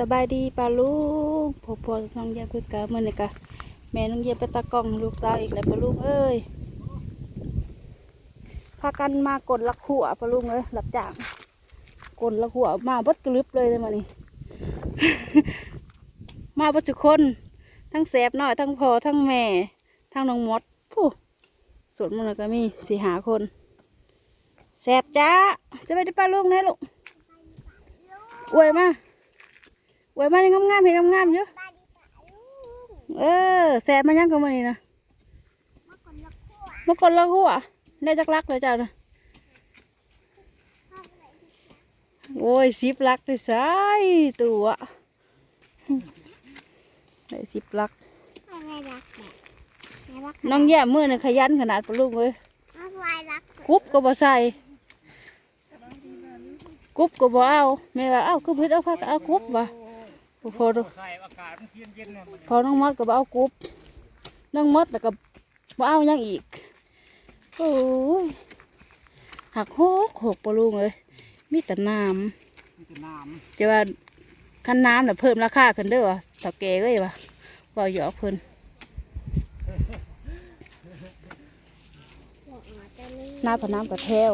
สบายดีปาลูกพอพอน้องเยียคือกะมื่อนี่กะแม่น้องเยียไปตากล้องลูกสาวอีกแล้วปาลูกเอ้ยพากันมากดลักหัวปาลูกเลยหลับจางกดลักหัวมาบดกลึบเลยเลยมานี่ มาบดทุกคน ทั้งแสบหน้อยทั้งพอทั้งแม่ ทั้งน้องมดผู้ส่วนมันก็มีสี่หาคนแสบจ้าจะไปได้ปาลูกนะลูกอวยมา อวยมาให้งามๆเห็นงามๆอยู่เออแสบมายังกับมันนี่นะเมื่อก่อนเราหัวได้จักรักเลยเจ้านะโอ้ยสิบลักด้วยซ้ายตัวได้สิบลักไม่รักแบบไม่รักน้องแย่มือนี่ขยันขนาดปะลูกเว้ยไม่รักกุ๊บก็บ่ใส่กุ๊บก็บ่เอาแม่ว่าเอ้าคือเพิ่นเอาพักเอากุ๊บว่ะ พอพอใส่อากาศมันเย็นๆเนี่ยมันพอน้องมดก็บ่เอากุ๊บน้องมดแล้วก็บ่เอาหยังอีกโอ้ยหักโหกหกปะลูกเอ้ยมีแต่น้มีแต่น้ำจะว่าคันน้ำน่ะเพิ่มราคาขึ้นเด้อวะเถ้าแก่เอ้ยว่ะว่าหยอกเพิ่นน้ำพะน้ำกับแถว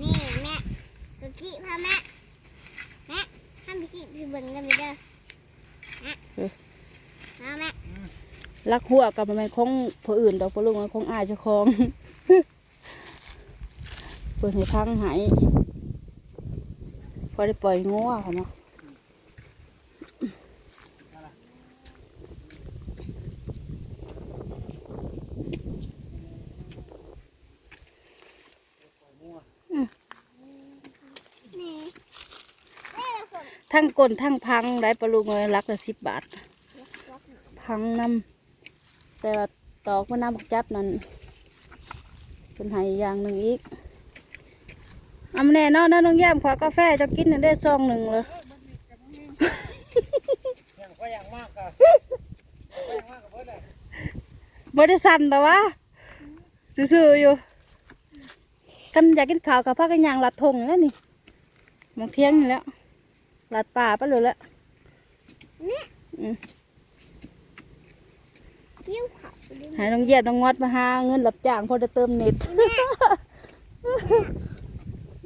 นี่แม่กะกี้พาแม่แม่ทำไปขี้พี่เบิ่งกันไปเด้อแม่มาแม่ ลักหัวกับมันของผู้อื่นดอกปลุงมันของอายเจ้าของเปิดให้พังหายพอได้ปล่อยงัวเขาเนาะทั้งก้นทั้งพังได้ปลุงเลยลักละสิบบาท พังน้ำ แต่ว่าตอกมันน้ำบักจับนั่นเป็นใหายอย่างหนึ่งอีกอำแน่เนอนนะน้องแย้มขอกาแฟจะกินนั่นได้ซองหนึ่งเลยำอย่างก็อย่างมากก็อย่างมากก็เบิดเลยบริสันแต่ว่าซื่อๆอยู่กันอยากกินข้าวกับพักกันยางลัดทงแล้วนี่หมองเที่ยงนี่แหล้วลัดป่าไปเลยแหล้ว ยิ้วเขาดูให้น้องแย้มน้องงอดมาหาเงินหลับจ้างพอจะเติมเน็ตแ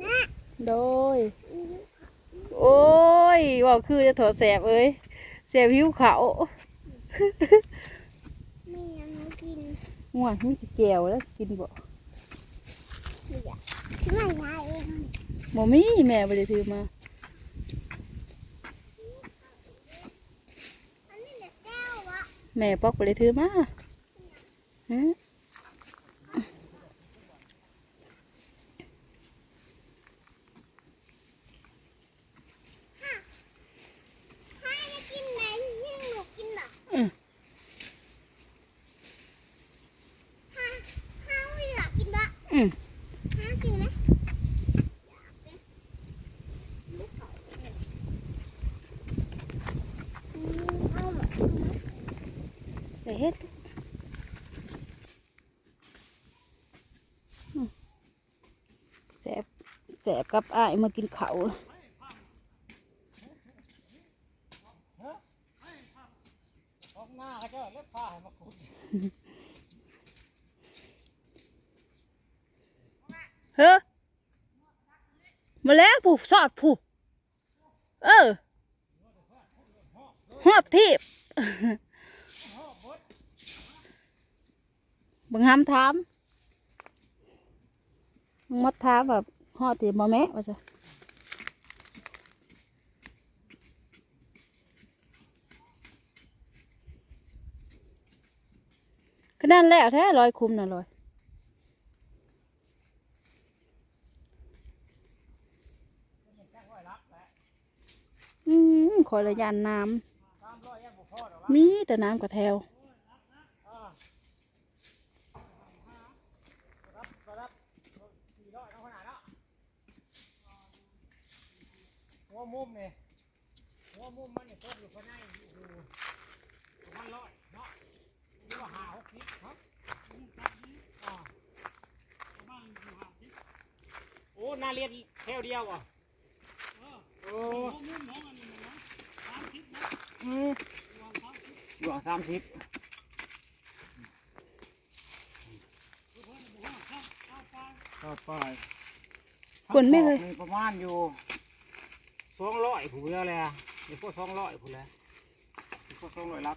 ม่โดย โอ้ยว่าคือจะถอดแสบเอ้ยแสบหิวเขาวไม่ยังไม่กินง่วงมีจะแจวแล้วสิกินบ่ไม่อยากไม่ยายเอง บ่มีแม่บ่ได้ถือมา อันนี้แหละแก้ววะ แม่ปอกบ่ได้ถือมาฮะถ้าจะกินไหนยิ่งหนูกินเหรออืมถ้าถ้าไม่อยากกินเหรออืมถ้ากินไหมอยากเป็นยิ้วเขาเนี่ยอืมเอา เหรอได้เฮ็ดแสบแสบกับอ้ายมากินเขาเล็บผ้าให้มาขุดเฮ้อมาแล้วผู้สอดผู้เออหอบทีบ บังคับถามมดถามแบบห่อบทีบมาแม่ว่าจะก็นั่นแหละแท้ลอยคุมน่ะลอยอืมขอระยานน้ำมีแต่น้ำกับแถว รับก็รับสี่ร้อยน้องขนาดเนาะ หัวมุมเนี่ยหัวมุมมันเนี่ยตกอยู่ข้างในอยู่ประมาณร้อยเนาะหรือว่าหาหกสิบครับอ่าหน้าเรียนแถวเดียวบ่โอ้อืมหลวงสามสิบต่อไปคนไม่เคยมีประมาณอยู่ สองร้อยผู้เดียวเลยอะมีพวกสองร้อยผู้แล้วมีพวกสองร้อยลัก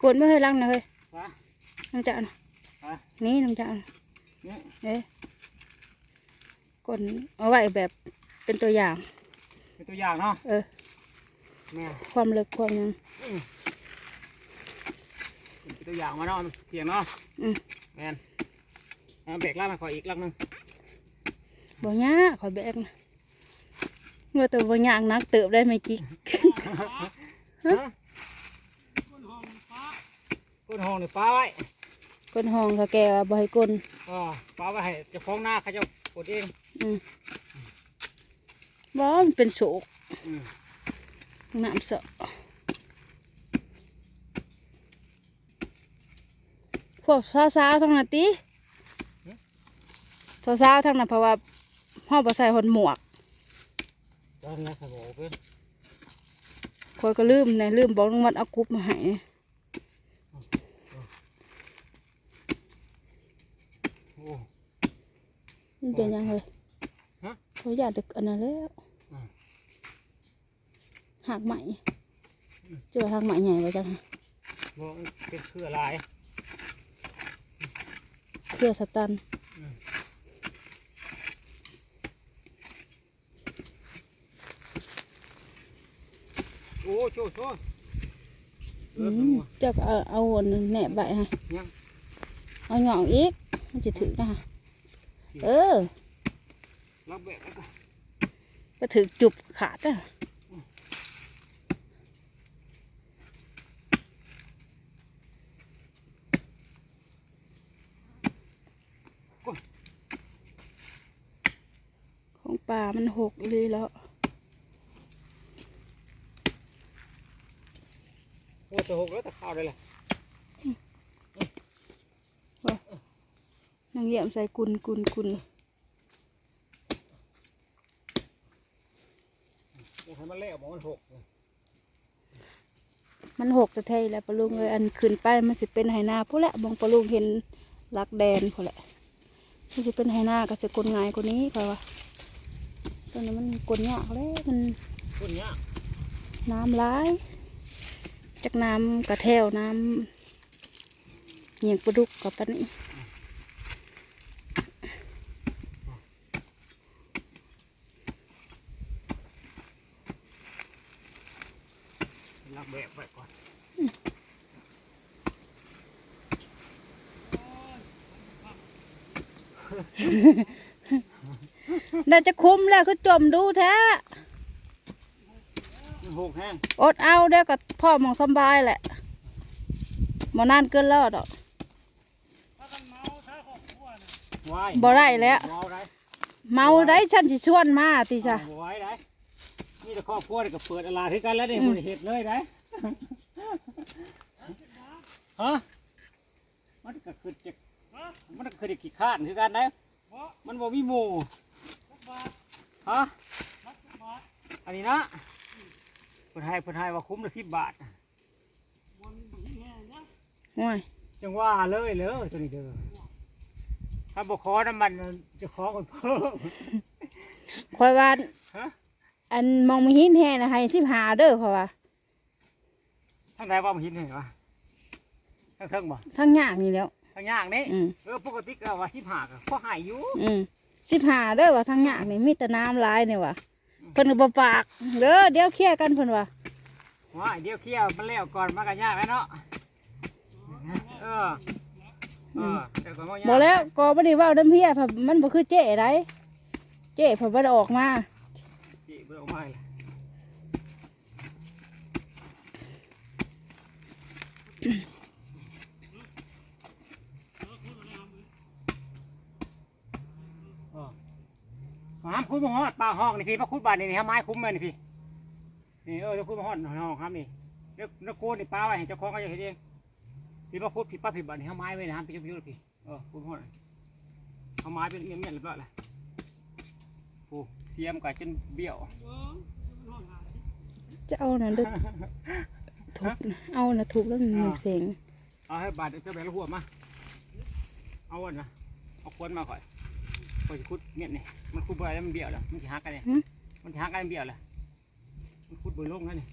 กวนไม่เคยลังนะเฮ้ยไปน้ำจ่านะไปนี่น้ำจ่านะนี่เอ๊ะกวนเอาไว้แบบเป็นตัวอย่าง เป็นตัวอย่างเนาะเออแม่ความลึกความหยังเป็นตัวอย่างมาเนาะเพียงเนาะอืมแม่นเอาเบรกล่างมาขออีกลักหนึง บ่ยากขอแบกนะเมื่อตัวบ่ยากนักเติบได้ไหมกิ๊กฮะก้นห้องนี่ป้าไว้ก้นห้องเขาแกว่าบ่ให้กลนอ๋อป้าไว้ให้เจะฟ้าของหน้าเขาเจะกดเองอืมบ่มันเป็นโศกอืมน้ำเสาะพวกสาวๆทั้งนั้นติสาวๆทั้งนั้นเพราะว่า ห้องบ่ใส่หนหมวกตอนนี้สมองเพื่อนคอยก็ลืมนะลืมบอกลุงวัดเอากรุ๊ปมาให้โอ้มันเป็นยังไงฮะเขาอยากดึกอันนั้นแล้วอืมหักใหม่จะว่าหักใหม่ใหญ่ไว้จังโหเป็นเครือลายเครือสตัน โอ้โชว์โชว์เออือมเจะเอาเอาอันนั้นแหนบใบฮะยังเอาหย่องอีกมันจะถึกนะฮะเออรับแบบนั้นก็ก็ถึกจุบขาดอะของป่ามันหกเลยแล้ว โอ้ จะหกแล้วแต่ข้าวได้เลยนางเยี่ยมใส่กุนกุนกุนอยากให้มันเละออกมามันหก มันหกแต่ไทยแล้วปลาลุงเลยอันขึ้นไปมันสิเป็นไหนาผู้นแหละบองปลาลุงเห็นลักแดนผู้นแหละมันสิเป็นไหนาก็จะกลง่ายกว่านี้ค่ะว่าตอนนี้มันกลยากเลยมันต้นเนี้ยน้ำร้าย จากน้ำกระแทวน้ำเหี่ยงปลาดุกกับปานนี้รับแบบไปก่อนน่าจะคุ้มแล้วคือจมดูแท้มัน หกแห้งอดเอาเด้อกับพ่อหมองสำบายแหละมานานเกินแล้วดอกวายบ่ได้แล้วเมาได้เมาได้ฉันสิชวนมาติจ้ะบ่ไหว้ได้นี่แต่ครอบครัวนี่ก็เปิดอะไรที่กันแล้วนี่อืมบริเหตุเลยได้ฮะมันก็คือจะมันก็คือจะขี้ข้านคือกันนะมันบ่มีหมู่ฮะอันนี้นะเพิ่นให้เพิ่นให้ว่าคุ้มละสิบบาทโอ้ยจังว่าเลยเลยตัวนี้เด้อถ้าบ่ขอน้ำมันจะขอคนเพิ่มคอยว่าฮะอันมองมีหินแห่นะให้สิบหาเด้อเพราะว่าทางใดว่ามันหินเห็นวะทางเทิงบ่ทั้งยากนี่แล้ว ทางย่างนี่อืมเออปกติก็ว่าสิบห้าก็พอหายอยู่อืมสิบหาเด้อว่าทั้งยากนี่มีแต่น้ำลายเนี่ยว่ะ เพิ่นก็บ่ปากเด้อเดี๋ยวเคลียร์กันเพิ่นว่าว่าเดี๋ยวเคี่ยวมันแล้วก่อนมากันยากไหมเนาะเออเออเดี๋ยวก่อนมายากบอกแล้วก็บ่ได้เว้าน้ำเพียเพราะมันบ่คือเจ๊ไดเจ๊เพอบ่ได้ออกมาจีเบื่อออกมาเลยเหามคุ้มมาฮอดปลาห้องนี่พี่มาคุ้มบานนี่นี่ฮะไม้คุ้มเลยนี่พี่นี่เออจะคุ้มมาฮอดห้องครับนี่เดี๋ยวนักโกนนี่ปลาไว้ให้เจ้าของเขาจะเห็นเองพี่มาคุ้มพี่ป้าพี่บานนี่ฮะไม้ไว้นะฮะพี่จะพี่พี่เออคุ้มมาฮอดเขาไม้เป็นเมียนๆเรียบร้อยเลยโอ้เสียมกัจนเบี้ยวจะเอาน่ะดึกทุบนะเอาน่ะทุบแล้วมันมีเสียงเอาให้บาดเดี๋ยวแบกแล้วหัวมาเอาวันนะเอาควนมาก่อน ก่อนจะคุดเมียนนี่มันคุดไปแล้วมันเบี้ยวแล้วมันจะหักกันเลยมันจะหักกันมันเบี้ยวแล้วมันคุดบนโลกนั่นนี่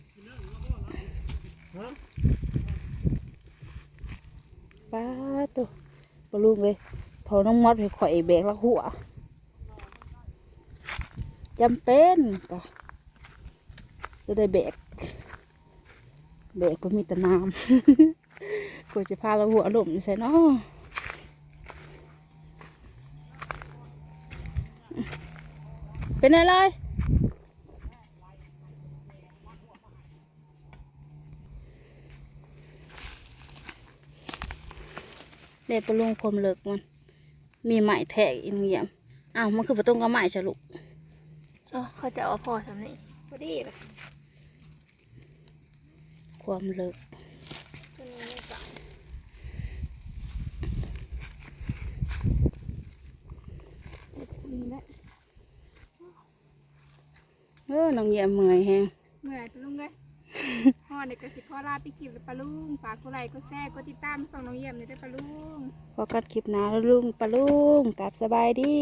ป้าตัวปลาลูกเลยพอน้องมอดไปข่อยแบกแล้วหัวจำเป็นก็จะได้แบกแบกก็มีแต่น้ำ กูจะพาเราหัวหล่มอยู่ใส่เนาะ เป็นอะไรเด็ดปลุงคมเลิกมัน มีไหมแทกอินเงียมอ้าวมันคือประตูกับไหมใช่ลูกเออเขาจะเอาพอทำนี่พอดีเลยความเลิก ตัวนี้ไม่สั่ง นี่แหละเออน้องเยี่ยมเมื่อยแฮงเมื่อยปะลุงเลยพ่อเด็กกระสิขอลาไปคลิปเลยปะลุงฝากกดไลค์กดแชร์กดติดตามส่องน้องเยี่ยมเลยได้อปะลุง พอกันคลิปหน้าแล้วลุงปะลุงกลับสบายดี